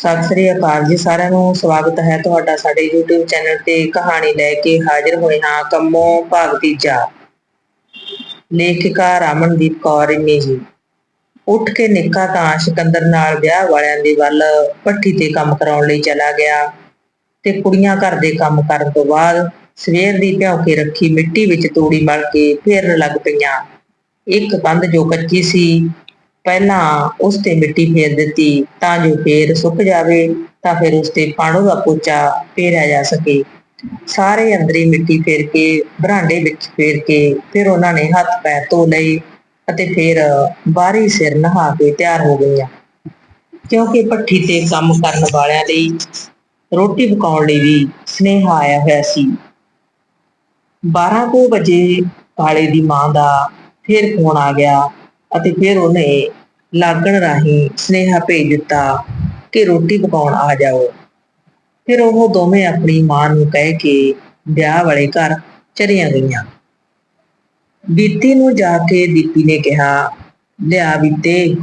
ਸਤਿ ਸ੍ਰੀ ਅਕਾਲ ਜੀ, ਸਾਰਿਆਂ ਨੂੰ ਸਵਾਗਤ ਹੈ ਤੁਹਾਡਾ ਸਾਡੇ YouTube ਚੈਨਲ ਤੇ ਕਹਾਣੀ ਲੈ ਕੇ ਹਾਜ਼ਰ ਹੋਏ ਹਾਂ ਕੰਮੋ ਭਾਗ ਤੀਜਾ ਲੇਖਿਕਾ ਰਮਨਦੀਪ ਕੌਰ ਇੰਨੀ ਉੱਠ ਕੇ ਨਿੱਕਾ ਤਾਂ ਸਿਕੰਦਰ ਨਾਲ ਵਿਆਹ ਵਾਲਿਆਂ ਦੇ ਵੱਲ ਭੱਠੀ ਤੇ ਕੰਮ ਕਰਾਉਣ ਲਈ ਚਲਾ ਗਿਆ ਤੇ ਕੁੜੀਆਂ ਘਰ ਦੇ ਕੰਮ ਕਰਨ ਤੋਂ ਬਾਅਦ ਸਵੇਰ ਦੀ ਭਿਉਂ ਕੇ ਰੱਖੀ ਮਿੱਟੀ ਵਿੱਚ ਤੂੜੀ ਮਲ ਕੇ ਫੇਰਨ ਲੱਗ ਪਈਆਂ। ਇੱਕ ਕੰਧ ਜੋ ਕੱਚੀ ਸੀ ਪਹਿਲਾਂ ਉਸ ਤੇ ਮਿੱਟੀ ਫੇਰ ਦਿੱਤੀ, ਤਾਂ ਜੋ ਫੇਰ ਸੁੱਕ ਜਾਵੇ, ਤਾਂ ਫਿਰ ਉਸ ਤੇ ਪਾਣੋ ਦਾ ਪੋਚਾ ਫੇਰਿਆ ਜਾ ਸਕੇ। ਸਾਰੇ ਅੰਦਰੀ ਮਿੱਟੀ ਫੇਰ ਕੇ, ਬਰਾਂਡੇ ਵਿੱਚ ਫੇਰ ਕੇ, ਫਿਰ ਉਹਨਾਂ ਨੇ ਹੱਥ ਪੈਰ ਧੋ ਲਏ ਅਤੇ ਫਿਰ ਬਾਹਰੀ ਸਿਰ ਨਹਾ ਕੇ ਤਿਆਰ ਹੋ ਗਈਆਂ। ਕਿਉਂਕਿ ਭੱਠੀ ਤੇ ਕੰਮ ਕਰਨ ਵਾਲਿਆਂ ਲਈ ਰੋਟੀ ਪਕਾਉਣ ਲਈ ਵੀ ਸਨੇਹਾ ਆਇਆ ਹੋਇਆ ਸੀ। 12 ਕੁ ਵਜੇ ਕਾਲੇ ਦੀ ਮਾਂ ਦਾ ਫਿਰ ਫੋਨ ਆ ਗਿਆ। ਅਤੇ ਫਿਰ ਉਹਨੇ ਲਾਗਣ ਰਾਹੀਂ ਸਨੇਹਾ ਭੇਜ ਦਿੱਤਾ ਕਿ ਰੋਟੀ ਪਕਾਉਣ ਆ ਜਾਓ। ਫਿਰ ਉਹ ਦੋਵੇਂ ਆਪਣੀ ਮਾਂ ਨੂੰ ਕਹਿ ਕੇ ਵਿਆਹ ਵਾਲੇ ਘਰ ਚਲੀਆਂ ਗਈਆਂ। ਬੀਤੀ ਨੂੰ ਜਾ ਕੇ ਦੀਪੀ ਨੇ ਕਿਹਾ, ਲਿਆ ਬੀਤੇ,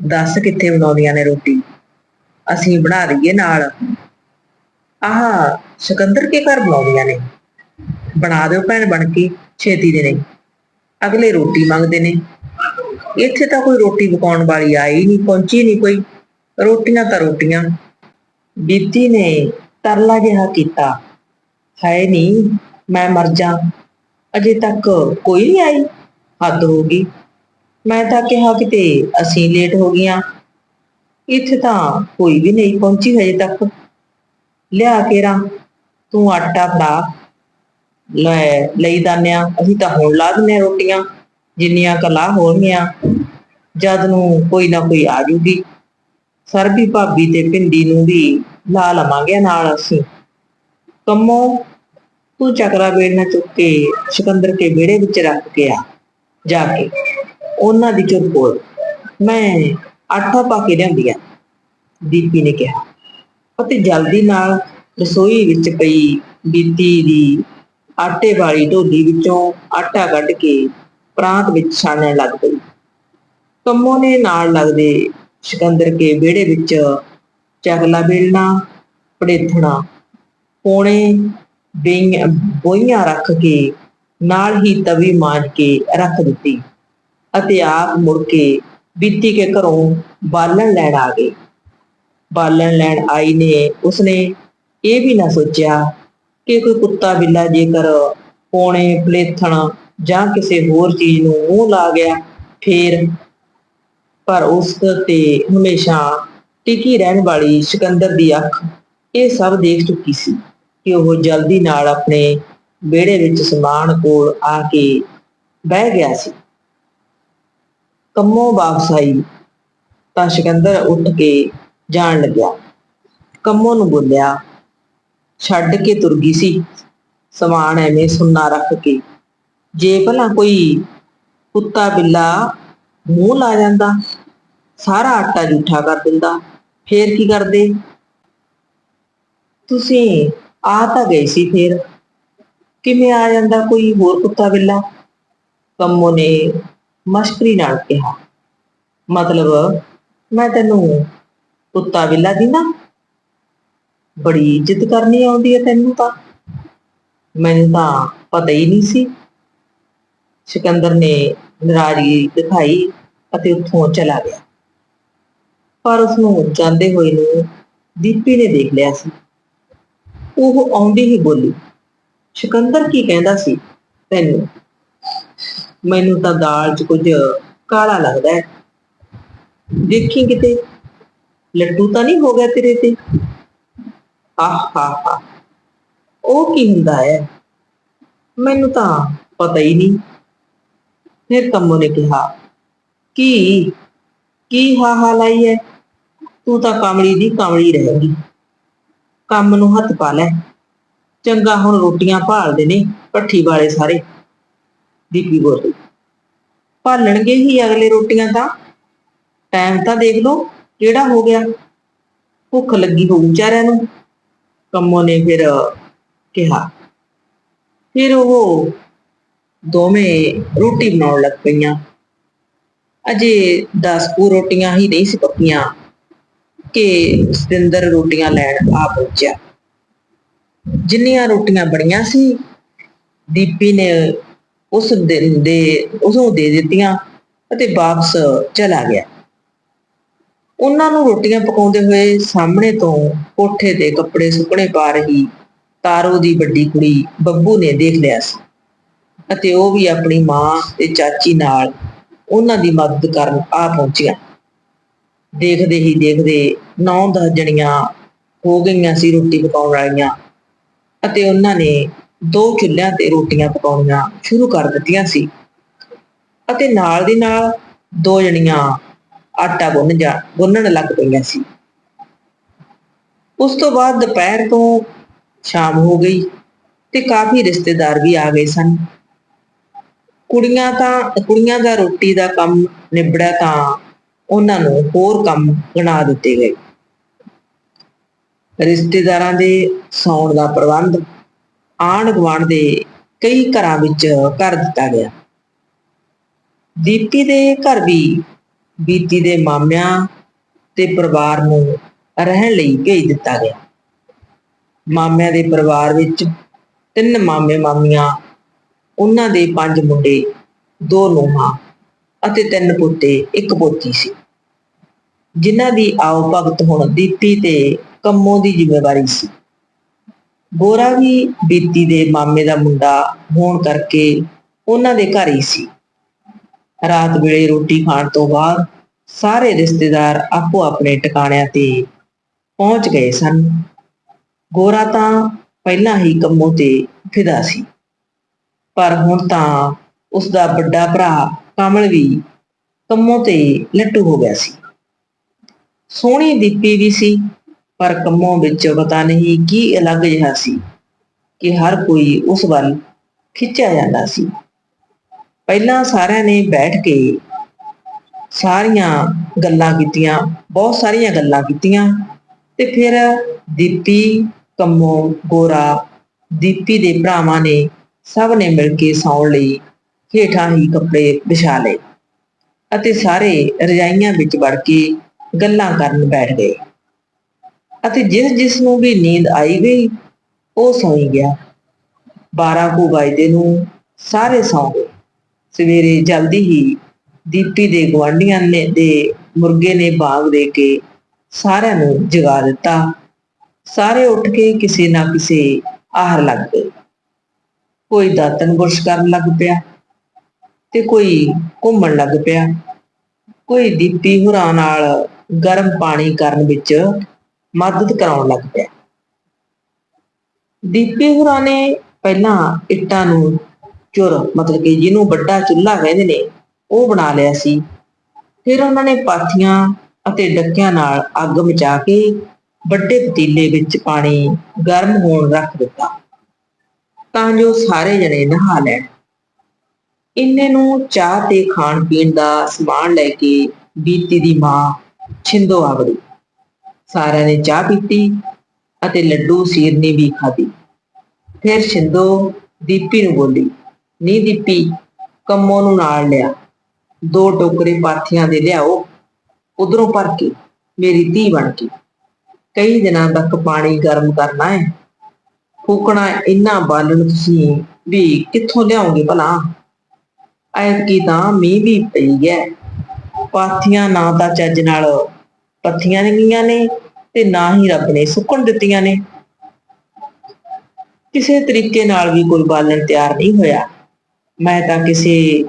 ਦੱਸ ਕਿੱਥੇ ਬਣਾਉਂਦੀਆਂ ਨੇ ਰੋਟੀ? ਅਸੀਂ ਬਣਾ ਦਈਏ ਨਾਲ। ਆਹ, ਸਿਕੰਦਰ ਕੇ ਘਰ ਬਣਾਉਂਦੀਆਂ ਨੇ। ਬਣਾ ਦਿਓ ਭੈਣ ਬਣ ਕੇ, ਛੇਤੀ ਦੇ ਨਹੀਂ ਅਗਲੇ ਰੋਟੀ ਮੰਗਦੇ ਨੇ। ਇੱਥੇ ਤਾਂ ਕੋਈ ਰੋਟੀ ਪਕਾਉਣ ਵਾਲੀ ਆਈ ਨਹੀਂ ਪਹੁੰਚੀ ਨਹੀਂ ਕੋਈ। ਰੋਟੀਆਂ ਤਾਂ ਰੋਟੀਆਂ। ਬੀਤੀ ਨੇ ਤਰਲਾ ਜਿਹਾ ਕੀਤਾ। ਹੈ ਨਹੀਂ ਮੈਂ ਮਰ ਜਾ। ਅਜੇ ਤੱਕ ਕੋਈ ਨਹੀਂ ਆਈ। ਹੱਦ ਹੋ ਗਈ। ਮੈਂ ਤਾਂ ਕਿਹਾ ਕਿਤੇ ਅਸੀਂ ਲੇਟ ਹੋ ਗਈਆਂ। ਇੱਥੇ ਤਾਂ ਕੋਈ ਵੀ ਨਹੀਂ ਪਹੁੰਚੀ ਹਜੇ ਤੱਕ। ਲਿਆ ਕੇ ਰਾਂ ਤੂੰ ਆਟਾ ਫੜਾ ਲੈ, ਲਈ ਦਾਨਿਆ। ਅਸੀਂ ਤਾਂ ਹੁਣ ਲਾ ਦਿੰਨੇ ਆਂ ਰੋਟੀਆਂ। ਜਿੰਨੀਆਂ ਕਲਾ ਹੋਣਗੀਆਂ, ਜਦ ਨੂੰ ਕੋਈ ਨਾ ਕੋਈ ਆ ਜੂਗੀ। ਸਰਬੀ ਭਾਬੀ ਤੇ ਭਿੰਡੀ ਨੂੰ ਵੀ ਲਾ ਲਵਾਂਗੇ ਨਾਲ ਅਸੀਂ। ਕੰਮੋ, ਤੂੰ ਚੱਕਰਾ ਵੇੜਨਾ ਚੁੱਕ ਕੇ ਸਿਕੰਦਰ ਕੇ ਵਿਹੜੇ ਵਿੱਚ ਰੱਖ ਕੇ ਆ, ਜਾ ਕੇ। ਉਹਨਾਂ ਦੀ ਚੁੱਪ ਬੋਲ ਮੈਂ ਆਟਾ ਪਾ ਕੇ ਲਿਆਂਦੀ ਆ। ਦੀਪੀ ਨੇ ਕਿਹਾ ਅਤੇ ਜਲਦੀ ਨਾਲ ਰਸੋਈ ਵਿੱਚ ਪਈ ਬੀਤੀ ਦੀ ਆਟੇ ਵਾਲੀ ਢੋਲੀ ਵਿੱਚੋਂ ਆਟਾ ਕੱਢ ਕੇ ਪ੍ਰਾਂਤ ਵਿੱਚ ਛਾਣਨ ਲੱਗ ਪਈ। ਕੰਮੋ ਨੇ ਨਾਲ ਲੱਗਦੇ ਸਿਕੰਦਰ ਕੇ ਵਿਹੜੇ ਵਿੱਚ ਚਗਲਾ ਬੇਲਣਾ ਪੜੇਥਣਾ ਪੋਣੇ ਬੇਈਆਂ, ਬੋਈਆਂ ਰੱਖ ਕੇ ਨਾਲ ਹੀ ਤਵੀ ਮਾਂਜ ਕੇ ਰੱਖ ਦਿੱਤੀ ਅਤੇ ਆਪ ਮੁੜ ਕੇ ਬੀਤੀ ਕੇ ਘਰੋਂ ਬਾਲਣ ਲੈਣ ਆ ਗਏ ਬਾਲਣ ਲੈਣ ਆਈ ਨੇ, ਉਸਨੇ ਇਹ ਵੀ ਨਾ ਸੋਚਿਆ ਕਿ ਕੋਈ ਕੁੱਤਾ ਬਿੱਲਾ ਜੇਕਰ ਪੋਣੇ ਪਲੇਥਣ ਜਾਂ ਕਿਸੇ ਹੋਰ ਚੀਜ਼ ਨੂੰ ਮੂੰਹ ਲਾ ਗਿਆ, ਫੇਰ ਪਰ ਉਸ ਤੇ ਹਮੇਸ਼ਾ ਟਿਕੀ ਰਹਿਣ ਵਾਲੀ ਸਿਕੰਦਰ ਦੀ ਅੱਖ ਇਹ ਸਭ ਦੇਖ ਚੁੱਕੀ ਸੀ ਕਿ ਉਹ ਜਲਦੀ ਨਾਲ ਆਪਣੇ ਵਿਹੜੇ ਵਿੱਚ ਸਮਾਨ ਕੋਲ ਆ ਕੇ ਬਹਿ ਗਿਆ ਸੀ। ਕੰਮੋਂ ਵਾਪਸ ਆਈ ਤਾਂ ਸਿਕੰਦਰ ਉੱਠ ਕੇ ਜਾਣ ਲੱਗਿਆ। ਕੰਮੋਂ ਨੂੰ ਬੋਲਿਆ, ਛੱਡ ਕੇ ਤੁਰ ਗਈ ਸੀ। ਸਮਾਨ ਐਵੇਂ ਸੁੰਨਾ ਰੱਖ ਕੇ ਜੇ ਭਲਾ ਕੋਈ ਕੁੱਤਾ, ਬਿੱਲਾ ਮੂੰਹ ਲਾ ਜਾਂਦਾ, ਸਾਰਾ ਆਟਾ ਜੂਠਾ ਕਰ ਦਿੰਦਾ, ਫੇਰ ਕੀ ਕਰਦੇ? ਤੁਸੀਂ ਆ ਤਾਂ ਗਏ ਸੀ ਫੇਰ। ਕਿਵੇਂ ਆ ਜਾਂਦਾ ਕੋਈ ਹੋਰ ਕੁੱਤਾ, ਬਿੱਲਾ? ਕੰਮੋ ਨੇ ਮਸ਼ਕਰੀ ਨਾਲ ਕਿਹਾ। ਮਤਲਬ ਮੈਂ ਤੈਨੂੰ ਕੁੱਤਾ, ਬਿੱਲਾ ਦੀ ਨਾ ਬੜੀ ਇੱਜ਼ਤ ਕਰਨੀ ਆਉਂਦੀ ਹੈ ਤੈਨੂੰ ਤਾਂ। ਮੈਨੂੰ ਤਾਂ ਪਤਾ ਹੀ ਨਹੀਂ ਸੀ। ਸਿਕੰਦਰ ਨੇ ਨਾਰਾਜ਼ਗੀ ਦਿਖਾਈ ਅਤੇ ਉੱਥੋਂ ਚਲਾ ਗਿਆ। ਪਰ ਉਸ ਨੂੰ ਜਾਂਦੇ ਹੋਏ ਨੂੰ ਦੀਪੀ ਨੇ ਦੇਖ ਲਿਆ ਸੀ। ਉਹ ਆਉਂਦੀ ਹੀ ਬੋਲੀ, ਸਿਕੰਦਰ ਕੀ ਕਹਿੰਦਾ ਸੀ ਤੈਨੂੰ? ਮੈਨੂੰ ਤਾਂ ਦਾਲ 'ਚ ਕੁਝ ਕਾਲਾ ਲੱਗਦਾ ਹੈ। ਦੇਖੀ ਕਿਤੇ? ਲੱਡੂ ਤਾਂ ਨਹੀਂ ਹੋ ਗਿਆ ਤੇਰੇ ਤੇ? ਆਹ, ਉਹ ਕੀ ਹੁੰਦਾ ਹੈ? ਮੈਨੂੰ ਤਾਂ ਪਤਾ ਹੀ ਨਹੀਂ। ਫਿਰ ਕੰਮੋ ਨੇ ਕਿਹਾ, ਕੀ ਕੀ ਹਾ ਹਾ ਲਾਈ ਹੈ ਤੂੰ ਤਾਂ ਕਮਲੀ ਦੀ ਕਮਲੀ ਰਹੇਗੀ ਕੰਮ ਨੂੰ ਹੱਥ ਪਾ ਲੈ। ਚੰਗਾ ਹੁਣ ਰੋਟੀਆਂ ਭਾਲਦੇ ਨੇ ਭੱਠੀ ਵਾਲੇ ਸਾਰੇ। ਦੀਪੀ ਬੋਲੀ, ਭਾਲਣਗੇ ਹੀ ਅਗਲੇ ਰੋਟੀਆਂ ਤਾਂ। ਟਾਈਮ ਤਾਂ ਦੇਖ ਲਓ ਕਿਹੜਾ ਹੋ ਗਿਆ। ਭੁੱਖ ਲੱਗੀ ਹੋਊ ਵਿਚਾਰਿਆਂ ਨੂੰ। ਕੰਮੋ ਨੇ ਫਿਰ ਕਿਹਾ। ਫਿਰ ਉਹ ਦੋਵੇਂ ਰੋਟੀ ਬਣਾਉਣ ਲੱਗ ਪਈਆਂ। ਅਜੇ 10 ਕੁ ਰੋਟੀਆਂ ਹੀ ਨਹੀਂ ਸੀ ਪੱਕੀਆਂ ਕਿ ਸਤਿੰਦਰ ਰੋਟੀਆਂ ਲੈਣ ਆ ਪਹੁੰਚਿਆ। ਜਿੰਨੀਆਂ ਰੋਟੀਆਂ ਬਣੀਆਂ ਸੀ, ਦੀਪੀ ਨੇ ਉਸ ਦਿਨ ਦੇ, ਉਸਨੂੰ ਦੇ ਦਿੱਤੀਆਂ ਅਤੇ ਵਾਪਸ ਚਲਾ ਗਿਆ। ਉਹਨਾਂ ਨੂੰ ਰੋਟੀਆਂ ਪਕਾਉਂਦੇ ਹੋਏ ਸਾਹਮਣੇ ਤੋਂ ਕੋਠੇ ਦੇ ਕੱਪੜੇ ਸੁੱਕਣੇ ਪਾ ਰਹੀ ਤਾਰੋ ਦੀ ਵੱਡੀ ਕੁੜੀ ਬੱਬੂ ਨੇ ਦੇਖ ਲਿਆ ਸੀ। ਅਤੇ ਉਹ ਵੀ ਆਪਣੀ ਮਾਂ ਤੇ ਚਾਚੀ ਨਾਲ ਉਹਨਾਂ ਦੀ ਮਦਦ ਕਰਨ ਆ ਪਹੁੰਚੀਆਂ। ਦੇਖਦੇ ਹੀ ਦੇਖਦੇ 9-10 ਜਣੀਆਂ ਹੋ ਗਈਆਂ ਸੀ ਰੋਟੀ ਪਕਾਉਣ ਵਾਲੀਆਂ ਅਤੇ ਉਹਨਾਂ ਨੇ ਦੋ ਚੁੱਲ੍ਹਿਆਂ ਤੇ ਰੋਟੀਆਂ ਪਕਾਉਣੀਆਂ ਸ਼ੁਰੂ ਕਰ ਦਿੱਤੀਆਂ ਸੀ। ਅਤੇ ਨਾਲ ਦੀ ਨਾਲ ਦੋ ਜਣੀਆਂ ਆਟਾ ਗੁੰਨ ਜਾ, ਗੁੰਨਣ ਲੱਗ ਪਈਆਂ ਸੀ। ਉਸ ਤੋਂ ਬਾਅਦ ਦੁਪਹਿਰ ਤੋਂ ਸ਼ਾਮ ਹੋ ਗਈ ਤੇ ਕਾਫੀ ਰਿਸ਼ਤੇਦਾਰ ਵੀ ਆ ਗਏ ਸਨ। ਕੁੜੀਆਂ ਤਾਂ, ਕੁੜੀਆਂ ਦਾ ਰੋਟੀ ਦਾ ਕੰਮ ਨਿਬੜਿਆ ਤਾਂ ਉਹਨਾਂ ਨੂੰ ਹੋਰ ਕੰਮ ਗਣਾ ਦਿੱਤੇ ਗਏ। ਰਿਸ਼ਤੇਦਾਰਾਂ ਦੇ ਸੌਣ ਦਾ ਪ੍ਰਬੰਧ ਆਂਢ ਗੁਆਂਢ ਦੇ ਕਈ ਘਰਾਂ ਵਿੱਚ ਕਰ ਦਿੱਤਾ ਗਿਆ। ਦੀਪੀ ਦੇ ਘਰ ਵੀ ਬੀਤੀ ਦੇ ਮਾਮਿਆਂ ਤੇ ਪਰਿਵਾਰ ਨੂੰ ਰਹਿਣ ਲਈ ਭੇਜ ਦਿੱਤਾ ਗਿਆ। ਮਾਮਿਆਂ ਦੇ ਪਰਿਵਾਰ ਵਿੱਚ ਤਿੰਨ ਮਾਮੇ ਮਾਮੀਆਂ ਉਹਨਾਂ ਦੇ ਪੰਜ ਮੁੰਡੇ, ਦੋ ਨੂੰਹਾਂ ਅਤੇ ਤਿੰਨ ਪੁੱਤੇ, ਇੱਕ ਪੋਤੀ ਸੀ। ਜਿਨ੍ਹਾਂ ਦੀ ਆਓ ਭਗਤ ਹੁਣ ਦੀਪੀ ਤੇ ਕੰਮੋਂ ਦੀ ਜ਼ਿੰਮੇਵਾਰੀ ਸੀ। ਗੋਰਾ ਵੀ ਬੀਤੀ ਦੇ ਮਾਮੇ ਦਾ ਮੁੰਡਾ ਹੋਣ ਕਰਕੇ ਉਹਨਾਂ ਦੇ ਘਰ ਹੀ ਸੀ। ਰਾਤ ਵੇਲੇ ਰੋਟੀ ਖਾਣ ਤੋਂ ਬਾਅਦ ਸਾਰੇ ਰਿਸ਼ਤੇਦਾਰ ਆਪੋ ਆਪਣੇ ਟਿਕਾਣਿਆਂ ਤੇ ਪਹੁੰਚ ਗਏ ਸਨ। ਗੋਰਾ ਤਾਂ ਪਹਿਲਾਂ ਹੀ ਕੰਮੋਂ ਤੇ ਫਿਦਾ ਸੀ। ਪਰ ਹੁਣ ਤਾਂ ਉਸ ਦਾ ਵੱਡਾ ਭਰਾ ਕਮਲ ਵੀ ਕੰਮੋਂ ਤੇ ਲੱਟੂ ਹੋ ਗਿਆ ਸੀ। ਸੋਹਣੀ ਦੀਪੀ ਵੀ ਸੀ, ਪਰ ਕੰਮੋਂ ਵਿੱਚ ਪਤਾ ਨਹੀਂ ਕੀ ਅਲੱਗ ਜਿਹਾ ਸੀ ਕਿ ਹਰ ਕੋਈ ਉਸ ਵੱਲ ਖਿੱਚਿਆ ਜਾਂਦਾ ਸੀ। ਪਹਿਲਾਂ ਸਾਰਿਆਂ ਨੇ ਬੈਠ ਕੇ ਸਾਰੀਆਂ ਗੱਲਾਂ ਕੀਤੀਆਂ, ਬਹੁਤ ਸਾਰੀਆਂ ਗੱਲਾਂ ਕੀਤੀਆਂ ਤੇ ਫਿਰ ਦੀਪੀ, ਕੰਮੋ, ਗੋਰਾ, ਦੀਪੀ ਦੇ ਭਰਾਵਾਂ ਨੇ ਸਭ ਨੇ ਮਿਲ ਕੇ ਸੌਣ ਲਈ ਹੇਠਾਂ ਹੀ ਕੱਪੜੇ ਵਿਛਾ ਲਏ ਅਤੇ ਸਾਰੇ ਰਜਾਈਆਂ ਵਿੱਚ ਵੜ ਕੇ ਗੱਲਾਂ ਕਰਨ ਬੈਠ ਗਏ। ਅਤੇ ਜਿਸ ਜਿਸ ਨੂੰ ਵੀ ਨੀਂਦ ਆਈ ਗਈ ਉਹ ਸੌਂ ਗਿਆ। 12 ਕੁ ਵਜੇ ਨੂੰ ਸਾਰੇ ਸੌਂ ਗਏ। ਸਵੇਰੇ ਜਲਦੀ ਹੀ ਦੀਪੀ ਦੇ ਗਵਾਂਢੀਆਂ ਨੇ ਦੇ ਮੁਰਗੇ ਨੇ ਬਾਗ ਦੇ ਕੇ ਸਾਰਿਆਂ ਨੂੰ ਜਗਾ ਦਿੱਤਾ। ਸਾਰੇ ਉੱਠ ਕੇ ਕਿਸੇ ਨਾ ਕਿਸੇ ਆਹਰ ਲੱਗ ਗਏ। ਕੋਈ ਦਾਤਨ ਬੁਰਸ਼ ਕਰਨ ਲੱਗ ਪਿਆ ਤੇ ਕੋਈ ਘੁੰਮਣ ਲੱਗ ਪਿਆ। ਕੋਈ ਦੀਪੀ ਹੁਰਾਂ ਨਾਲ ਗਰਮ ਪਾਣੀ ਕਰਨ ਵਿੱਚ ਮਦਦ ਕਰਾਉਣ ਲੱਗ ਪਿਆ। ਦੀਪੀ ਹੁਰਾਂ ਨੇ ਪਹਿਲਾਂ ਇੱਟਾਂ ਨੂੰ ਚੁਰ, ਮਤਲਬ ਕਿ ਜਿਹਨੂੰ ਵੱਡਾ ਚੁੱਲ੍ਹਾ ਕਹਿੰਦੇ ਨੇ, ਉਹ ਬਣਾ ਲਿਆ ਸੀ। ਫਿਰ ਉਹਨਾਂ ਨੇ ਪਾਥੀਆਂ ਅਤੇ ਡੱਕਿਆਂ ਨਾਲ ਅੱਗ ਮਚਾ ਕੇ ਵੱਡੇ ਪਤੀਲੇ ਵਿੱਚ ਪਾਣੀ ਗਰਮ ਹੋਣ ਰੱਖ ਦਿੱਤਾ। ਤਾਂ ਜੋ ਸਾਰੇ ਜਣੇ ਨਹਾ ਲੈਣ। ਇੰਨੇ ਨੂੰ ਚਾਹ ਤੇ ਖਾਣ ਪੀਣ ਦਾ ਸਮਾਨ ਲੈ ਕੇ ਬੀਤੀ ਦੀ ਮਾਂ ਛਿੰਦੋ ਆਵੜੀ ਸਾਰਿਆਂ ਨੇ ਚਾਹ ਪੀਤੀ ਅਤੇ ਲੱਡੂ ਸੀਰਨੀ ਵੀ ਖਾਧੀ। ਫਿਰ ਛਿੰਦੋ ਦੀਪੀ ਨੂੰ ਬੋਲੀ, ਨੀ ਦੀਪੀ, ਕੰਮੋ ਨੂੰ ਨਾਲ ਲਿਆ। ਦੋ ਟੋਕਰੇ ਪਾਥੀਆਂ ਦੇ ਲਿਆਓ। ਉਧਰੋਂ ਭਰ ਕੇ, ਮੇਰੀ ਧੀ ਬਣ ਕੇ। ਕਈ ਦਿਨਾਂ ਤੱਕ ਪਾਣੀ ਗਰਮ ਕਰਨਾ ਹੈ। ਫੂਕਣਾ ਇੰਨਾ ਬਾਲਣ ਤੁਸੀਂ ਵੀ ਕਿੱਥੋਂ ਲਿਆਉਂਗੇ ਭਲਾ? ਐਤਕੀ ਤਾਂ ਮੀਂਹ ਵੀ ਪਈ ਹੈ ਪਾਥੀਆਂ ਨਾ ਤਾਂ ਚੱਜ ਨਾਲ ਪੱਥੀਆਂ ਗਈਆਂ ਨੇ ਤੇ ਨਾ ਹੀ ਰੱਬ ਨੇ ਸੁੱਕਣ ਦਿੱਤੀਆਂ ਨੇ। ਕਿਸੇ ਤਰੀਕੇ ਨਾਲ ਵੀ ਕੋਈ ਬਾਲਣ ਤਿਆਰ ਨਹੀਂ ਹੋਇਆ। ਮੈਂ ਤਾਂ ਕਿਸੇ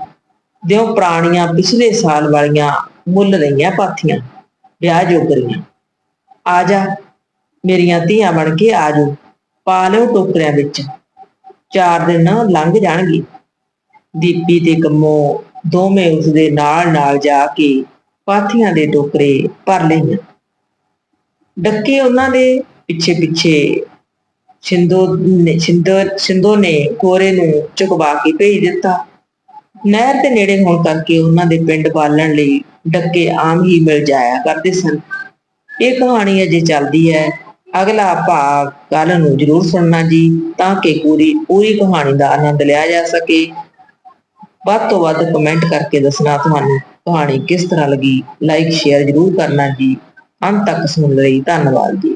ਦਿਓ ਪ੍ਰਾਣੀਆਂ ਪਿਛਲੇ ਸਾਲ ਵਾਲੀਆਂ ਮੁੱਲ ਰਹੀਆਂ ਪਾਥੀਆਂ। ਵਿਆਹ ਜੋਗਰੀਆਂ ਆ ਜਾ, ਮੇਰੀਆਂ ਧੀਆਂ ਬਣ ਕੇ ਆ ਜਾਓ। ਪਾ ਲਿਓ ਟੋਕਰਿਆਂ ਵਿੱਚ। ਚਾਰ ਦਿਨ ਲੰਘ ਜਾਣਗੇ। ਦੀਪੀ ਤੇ ਕੰਮੋ ਦੋਵੇਂ ਉਸਦੇ ਨਾਲ ਨਾਲ ਜਾ ਕੇ ਪਾਥੀਆਂ ਦੇ ਟੋਕਰੇ ਭਰ ਲਈਆਂ। ਡੱਕੇ ਉਹਨਾਂ ਦੇ ਪਿੱਛੇ ਪਿੱਛੇ ਛਿੰਦੋ ਨੇ ਛਿੰਦੋ ਛਿੰਦੋ ਨੇ ਕੋਰੇ ਨੂੰ ਚੁਕਵਾ ਕੇ ਭੇਜ ਦਿੱਤਾ। ਨਹਿਰ ਦੇ ਨੇੜੇ ਹੋਣ ਕਰਕੇ ਉਹਨਾਂ ਦੇ ਪਿੰਡ ਬਾਲਣ ਲਈ ਡੱਕੇ ਆਮ ਹੀ ਮਿਲ ਜਾਇਆ ਕਰਦੇ ਸਨ। ਇਹ ਕਹਾਣੀ ਅਜੇ ਚੱਲਦੀ ਹੈ। ਅਗਲਾ ਭਾਗ ਕੱਲ ਨੂੰ ਜਰੂਰ ਸੁਣਨਾ ਜੀ, ਤਾਂ ਕਿ ਪੂਰੀ ਪੂਰੀ ਕਹਾਣੀ ਦਾ ਆਨੰਦ ਲਿਆ ਜਾ ਸਕੇ। ਵੱਧ ਤੋਂ ਵੱਧ ਕਮੈਂਟ ਕਰਕੇ ਦੱਸਣਾ ਤੁਹਾਨੂੰ ਕਹਾਣੀ ਕਿਸ ਤਰ੍ਹਾਂ ਲੱਗੀ। ਲਾਈਕ ਸ਼ੇਅਰ ਜਰੂਰ ਕਰਨਾ ਜੀ। ਅੰਤ ਤੱਕ ਸੁਣਨ ਲਈ ਧੰਨਵਾਦ ਜੀ।